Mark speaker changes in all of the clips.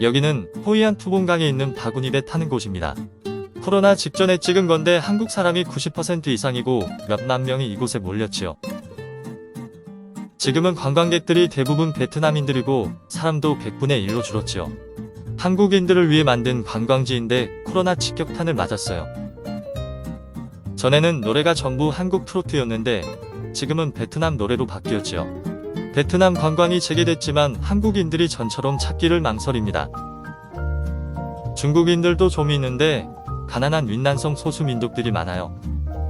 Speaker 1: 여기는 호이안 투봉강에 있는 바구니 배 타는 곳입니다. 코로나 직전에 찍은 건데 한국 사람이 90% 이상이고 몇만 명이 이곳에 몰렸지요. 지금은 관광객들이 대부분 베트남인들이고 사람도 100분의 1로 줄었지요. 한국인들을 위해 만든 관광지인데 코로나 직격탄을 맞았어요. 전에는 노래가 전부 한국 트로트였는데 지금은 베트남 노래로 바뀌었지요. 베트남 관광이 재개됐지만 한국인들이 전처럼 찾기를 망설입니다. 중국인들도 좀 있는데 가난한 윈난성 소수 민족들이 많아요.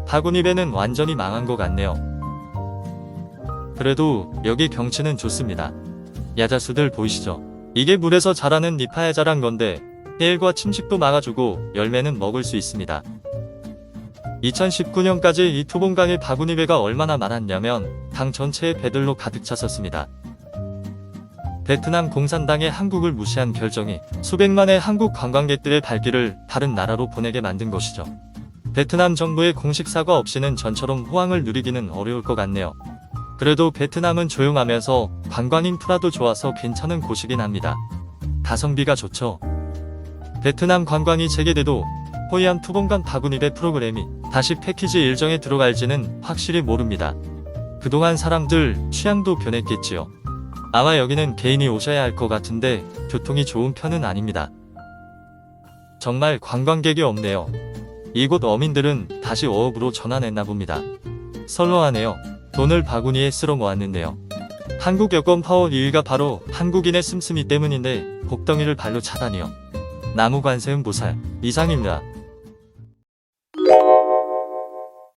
Speaker 1: 바구니배는 완전히 망한 것 같네요. 그래도 여기 경치는 좋습니다. 야자수들 보이시죠? 이게 물에서 자라는 니파에 자란 건데 해일과 침식도 막아주고 열매는 먹을 수 있습니다. 2019년까지 이 투봉강의 바구니배가 얼마나 많았냐면 강 전체에 배들로 가득 찼었습니다. 베트남 공산당의 한국을 무시한 결정이 수백만의 한국 관광객들의 발길을 다른 나라로 보내게 만든 것이죠. 베트남 정부의 공식 사과 없이는 전처럼 호황을 누리기는 어려울 것 같네요. 그래도 베트남은 조용하면서 관광 인프라도 좋아서 괜찮은 곳이긴 합니다. 가성비가 좋죠. 베트남 관광이 재개돼도 호이안 투봉강 바구니배 프로그램이 다시 패키지 일정에 들어갈지는 확실히 모릅니다. 그동안 사람들 취향도 변했겠지요. 아마 여기는 개인이 오셔야 할 것 같은데 교통이 좋은 편은 아닙니다. 정말 관광객이 없네요. 이곳 어민들은 다시 어업으로 전환했나 봅니다. 썰렁하네요. 돈을 바구니에 쓸어 모았는데요. 한국 여권 파워 2위가 바로 한국인의 씀씀이 때문인데 복덩이를 발로 차다니요. 나무 관세음 보살 이상입니다.